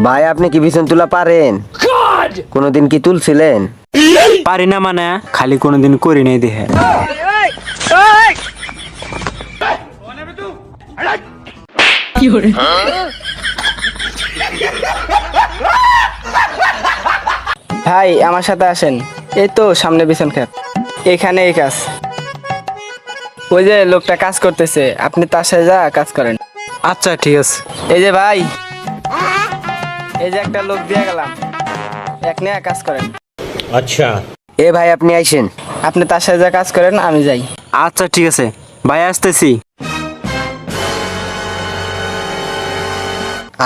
ভাই আপনি কি বিছন তুলা পারেন? কোনোদিন কি তুলছিলেন? পারি না মানে খালি কোনোদিন করি নাই দেখে ভাই আমার সাথে আসেন। এই তো সামনে বিছন খেত এখানে এই কাজ। ওই যে লোকটা কাজ করতেছে আপনি তার সাথে যা কাজ করেন। আচ্ছা ঠিক আছে। এই যে ভাই এই যে একটা লোক দিয়ে গেলাম। এক নিয়ে কাজ করেন। এ ভাই আপনি আইসেন। আপনি তার সাথে যা কাজ করেন আমি যাই। আচ্ছা ঠিক আছে। ভাই আসতেছি।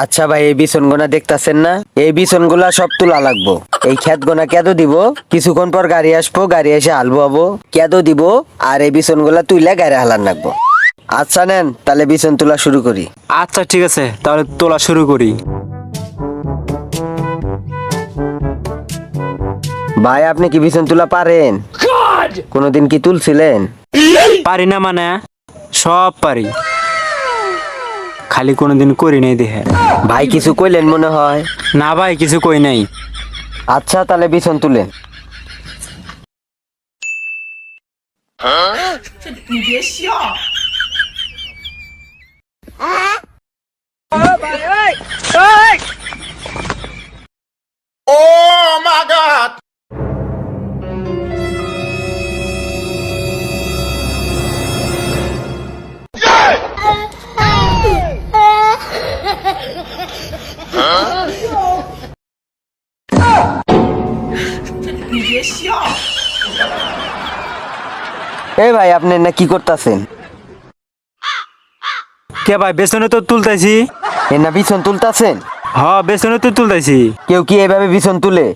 আচ্ছা ভাই এই বিছন গোনা দেখতাছেন না? এই বিছনগুলা সব তুলা লাগবো। এই খেত গোনা কেদ দিব। কিছুক্ষণ পর গাড়ি আসব গাড়ি এসে হালবো হব কেদ দিব আর এই বিছনগুলা তুইলে গাড়ি হালান রাখব আচ্ছা নেন তাহলে বিছন তোলা শুরু করি। আচ্ছা ঠিক আছে। তাহলে তোলা শুরু করি। ভাই আপনি কি বিছন তুলা পারেন? কোনোদিন কি তুলছিলেন? পারি না মানে সব পারি। খালি কোনোদিন করি নাই দেখে ভাই কিছু কইলেন মনে হয়? না ভাই কিছু কই নাই। আচ্ছা তাহলে বিছন তুলেন। এই ভাই আপনি না কি করতেছেন? কে ভাই বেসনে তো তুলতেছি এ না বিছন তুলতাছেন? হ বেসনে তো তুলতেছি কেউ কি এভাবে বিছন তুলে?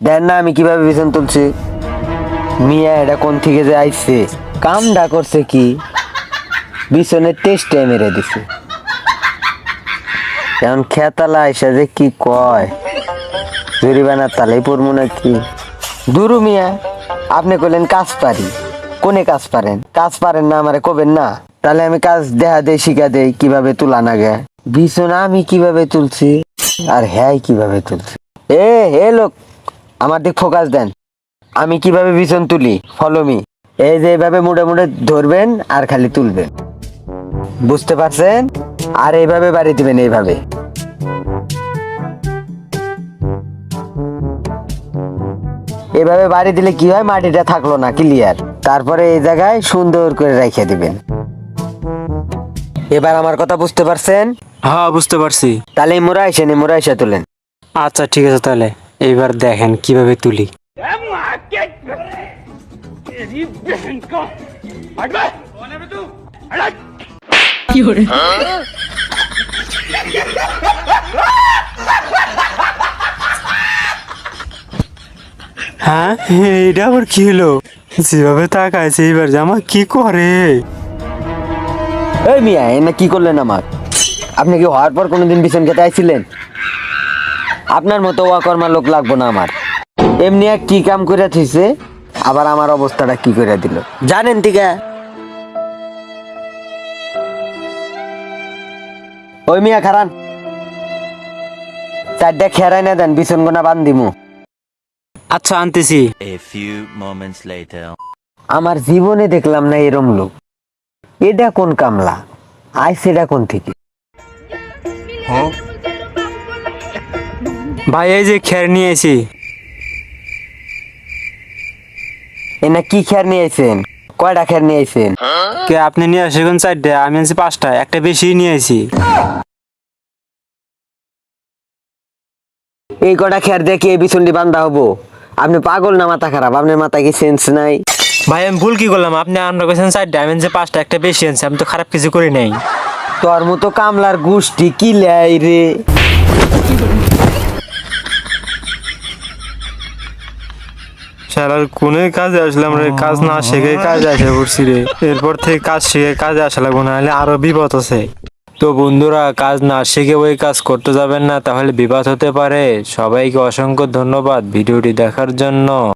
দেন না আমি কীভাবে বিছন তুলছি? মিয়া এটা কোন থেকে যে আইছে? কামডা করছে কি? বিছনের টেস্টে মেরে দিছে। এখন খেতালা আইসা যে কি কয়? দুরু মিয়া, আপনি কইলেন কাজ পারি কোনে কাজ পারেন কাজ পারেন না আমারে কবেন না। তাহলে আমি কাজ দেখা দেই, শিখা দেই, কীভাবে তুলা না গে? বিছনা আমি কীভাবে তুলছি? আর হ্যাঁ কীভাবে তুলছি? এ হে লোক, আমার দিক ফোকাস দেন। আমি কীভাবে বিছন তুলি? ফলমি এই যে এইভাবে মুড়ে মুড়ে ধরবেন আর খালি তুলবেন। বুঝতে পারছেন? আর এইভাবে বাড়ি দিবেন এইভাবে। এভাবে বাড়ি দিলে কি হয়? মাটিটা থাকল না ক্লিয়ার তারপরে এই জায়গায় সুন্দর করে রেখে দিবেন। এবার আমার কথা বুঝতে পারছেন? হ্যাঁ বুঝতে পারছি। তাহলে মোরা এসে মোরা এসে তোলেন। আচ্ছা ঠিক আছে তাহলে। এইবার দেখেন কীভাবে তুলি। হ্যাঁ? এইটা আবার কি হলো? যেভাবে তাকাইছে এইবার জামা কি করে? এই মিয়া, এনে কি করলেন আমার? আপনি কি হওয়ার পর কোনোদিন বিছন খেতে আইছিলেন? আপনার মতো ওয়াকর্মা লোক লাগবো না আমার। এমনি এক কি কাম করে থইছে, আবার আমার অবস্থাটা কি করে দিল? জানেন টিকা? ওই মিয়া খারান, চারটা খেরাই না দেন বিছন গোনা বান্ধিমু আচ্ছা আনতেছি। A few moments later. আমার জীবনে দেখলাম না এরম লোক। এটা কোন কামলা? আইস এটা কোন থেকে? ভাই এই যে খের নিয়ে এসি এনা কি খের নিয়ে আইছেন? কয়টা খের নিয়ে আইছেন? কে আপনি নিয়ে আসেন চারটে আমি আনছি পাঁচটা একটা বেশি নিয়ে আসি এই কটা খের দিয়ে কি এই বিছুনটি বান্ধা হব। আপনি পাগল না মাথা খারাপ? আপনার মাথায় কি সেন্স নাই? ভাই আমি ভুল কি করলাম? আপনি আমরা কেছেন চারটে আমি আনছি পাঁচটা একটা বেশি আনছি আমি তো খারাপ কিছু করি নাই। তোর মতো কামলার গোষ্ঠী কি লাই রে? শালার কোনে কাজে আসলাম রে? কাজ না শিখে কাজে আসে পড়ছি রে। এরপর থেকে কাজ শিখে কাজে আসা লাগবো না হলে আরও বিপদ আছে। তো বন্ধুরা, কাজ না শিখে ওই কাজ করতে যাবেন না, তাহলে বিপদ হতে পারে। সবাইকে অসংখ্য ধন্যবাদ ভিডিওটি দেখার জন্য।